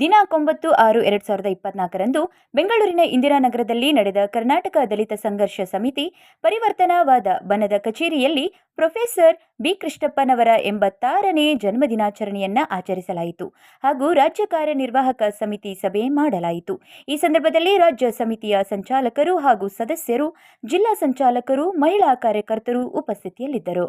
ದಿನಾಂಕ ಒಂಬತ್ತು ಆರು ಎರಡು ಸಾವಿರದ ಇಪ್ಪತ್ನಾಲ್ಕರಂದು ಬೆಂಗಳೂರಿನ ಇಂದಿರಾನಗರದಲ್ಲಿ ನಡೆದ ಕರ್ನಾಟಕ ದಲಿತ ಸಂಘರ್ಷ ಸಮಿತಿ ಪರಿವರ್ತನಾವಾದ ಬನದ ಕಚೇರಿಯಲ್ಲಿ ಪ್ರೊಫೆಸರ್ ಬಿ ಕೃಷ್ಣಪ್ಪನವರ ಎಂಬತ್ತಾರನೇ ಜನ್ಮದಿನಾಚರಣೆಯನ್ನ ಆಚರಿಸಲಾಯಿತು ಹಾಗೂ ರಾಜ್ಯ ಕಾರ್ಯನಿರ್ವಾಹಕ ಸಮಿತಿ ಸಭೆ ಮಾಡಲಾಯಿತು. ಈ ಸಂದರ್ಭದಲ್ಲಿ ರಾಜ್ಯ ಸಮಿತಿಯ ಸಂಚಾಲಕರು ಹಾಗೂ ಸದಸ್ಯರು, ಜಿಲ್ಲಾ ಸಂಚಾಲಕರು, ಮಹಿಳಾ ಕಾರ್ಯಕರ್ತರು ಉಪಸ್ಥಿತಿಯಲ್ಲಿದ್ದರು.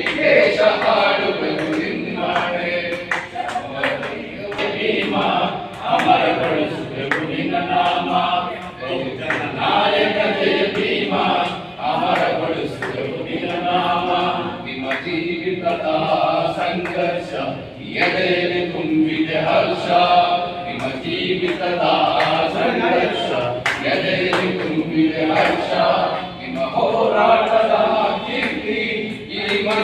ಬಾಬಾ ಸಾಹೇಬ್ ಅಂಬೇಡ್ಕರ್ ಅವರಿಗೆ ಪ್ರೊಫೆಸರ್ ಬಿ ಕೃಷ್ಣಪ್ಪನವರ ಹೋರಾಟಕ್ಕೆ ನಿಮ್ಮ ಜೀವಿತದ ಸಂಘರ್ಷ ಎದೆಯಲ್ಲಿ ತುಂಬಿದೆ ಹರ್ಷ ನಿಮ್ಮ ಜೀವಿತದ ಸಂಘರ್ಷ ಎದೆಯಲ್ಲಿ ತುಂಬಿದೆ ಹರ್ಷ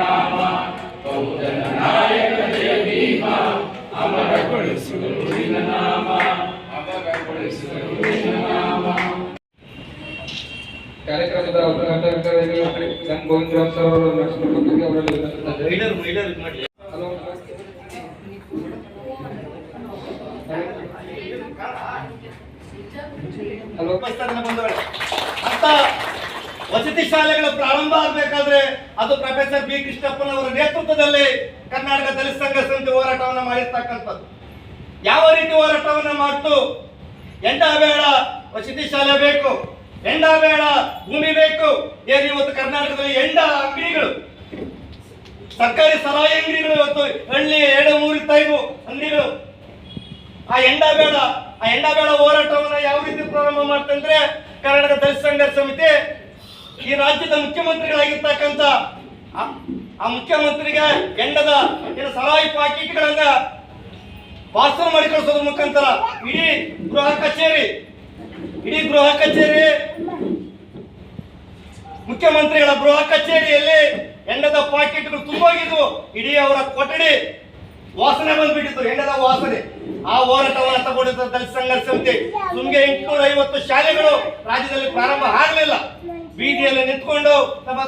ನಾಮ ಬಹುಜನ ನಾಯಕ ಜಯ ಭೀಮ ಅಮರಗೊಳಿಸುವೆವು ನಿನ್ನ ನಾಮ ನಾಮ ಕಾರ್ಯಕ್ರಮದ ಉದ್ಘಾಟಕರಾಗಿ ಎಂ ಗೋವಿಂದರಾವ್ ಸರ್ ಅವರು ಲಕ್ಷ್ಮೀ ಅವರಲ್ಲಿ ವಿನಂತಿಸಿದ್ದೇವೆ. ಹಲೋ ಬಂದವರು ಅಂತ ವಸತಿ ಶಾಲೆಗಳು ಪ್ರಾರಂಭ ಆಗಬೇಕಾದ್ರೆ ಅದು ಪ್ರೊಫೆಸರ್ ಬಿ ಕೃಷ್ಣಪ್ಪನವರ ನೇತೃತ್ವದಲ್ಲಿ ಕರ್ನಾಟಕ ದಲಿತ ಸಂಘ ಸಮಿತಿ ಹೋರಾಟವನ್ನು ಮಾಡಿರ್ತಕ್ಕಂಥದ್ದು. ಯಾವ ರೀತಿ ಹೋರಾಟವನ್ನು ಮಾಡ್ತು? ಎಂಡ ಬೇಡ, ವಸತಿ ಶಾಲೆ ಬೇಕು. ಎಂಡ ಬೇಡ, ಭೂಮಿ ಬೇಕು. ಏನು ಇವತ್ತು ಕರ್ನಾಟಕದಲ್ಲಿ ಎಂಡ ಅಂಗಡಿಗಳು. ಸರ್ಕಾರಿ ಸರಾಯಿ ಅಂಗಡಿಗಳು ಇವತ್ತು, ಹಳ್ಳಿ ಎರಡು ಮೂರು ತೈಬು ಅಂಗಡಿಗಳು. ಆ ಎಂಡ ಬೇಡ, ಆ ಎಂಡ ಬೇಡ ಹೋರಾಟವನ್ನು ಯಾವ ರೀತಿ ಪ್ರಾರಂಭ ಮಾಡ್ತಂದ್ರೆ ಕರ್ನಾಟಕ ದಲಿತ ಸಂಘ ಸಮಿತಿ ಈ ರಾಜ್ಯದ ಮುಖ್ಯಮಂತ್ರಿಗಳಾಗಿರ್ತಕ್ಕಂಥ ಆ- ಮುಖ್ಯಮಂತ್ರಿಗೆ ಎಂಡದ ಏನು ಸರಾಯಿ ಪಾಕಿಟ್ಗಳನ್ನ ಪಾರ್ಸಲ್ ಮಾಡಿ ಕಳಿಸೋದ್ರ ಮುಖಾಂತರ ಇಡೀ ಗೃಹ ಕಚೇರಿ, ಇಡೀ ಗೃಹ ಕಚೇರಿ ಮುಖ್ಯಮಂತ್ರಿಗಳ ಗೃಹ ಕಚೇರಿಯಲ್ಲಿ ಎಂಡದ ಪಾಕೆಟ್ಗಳು ತುಂಬೋಗಿದ್ವು ಇಡೀ ಅವರ ಕೊಠಡಿ ವಾಸನೆ ಬಂದ್ಬಿಟ್ಟಿತ್ತು ಹೆಂಡದ ವಾಸನೆ. ಆ ಹೋರಾಟವನ್ನು ತಗೊಂಡಿದ್ದ ದಲಿತ ಸಂಘರ್ಷ ಸಮಿತಿ. ಸುಮ್ಗೆ ಎಂಟುನೂರ ಐವತ್ತು ಶಾಲೆಗಳು ರಾಜ್ಯದಲ್ಲಿ ಪ್ರಾರಂಭ ಆಗಲಿಲ್ಲ. ಬೀದಿಯಲ್ಲಿ ನಿಂತ್ಕೊಂಡು ತಮ್ಮ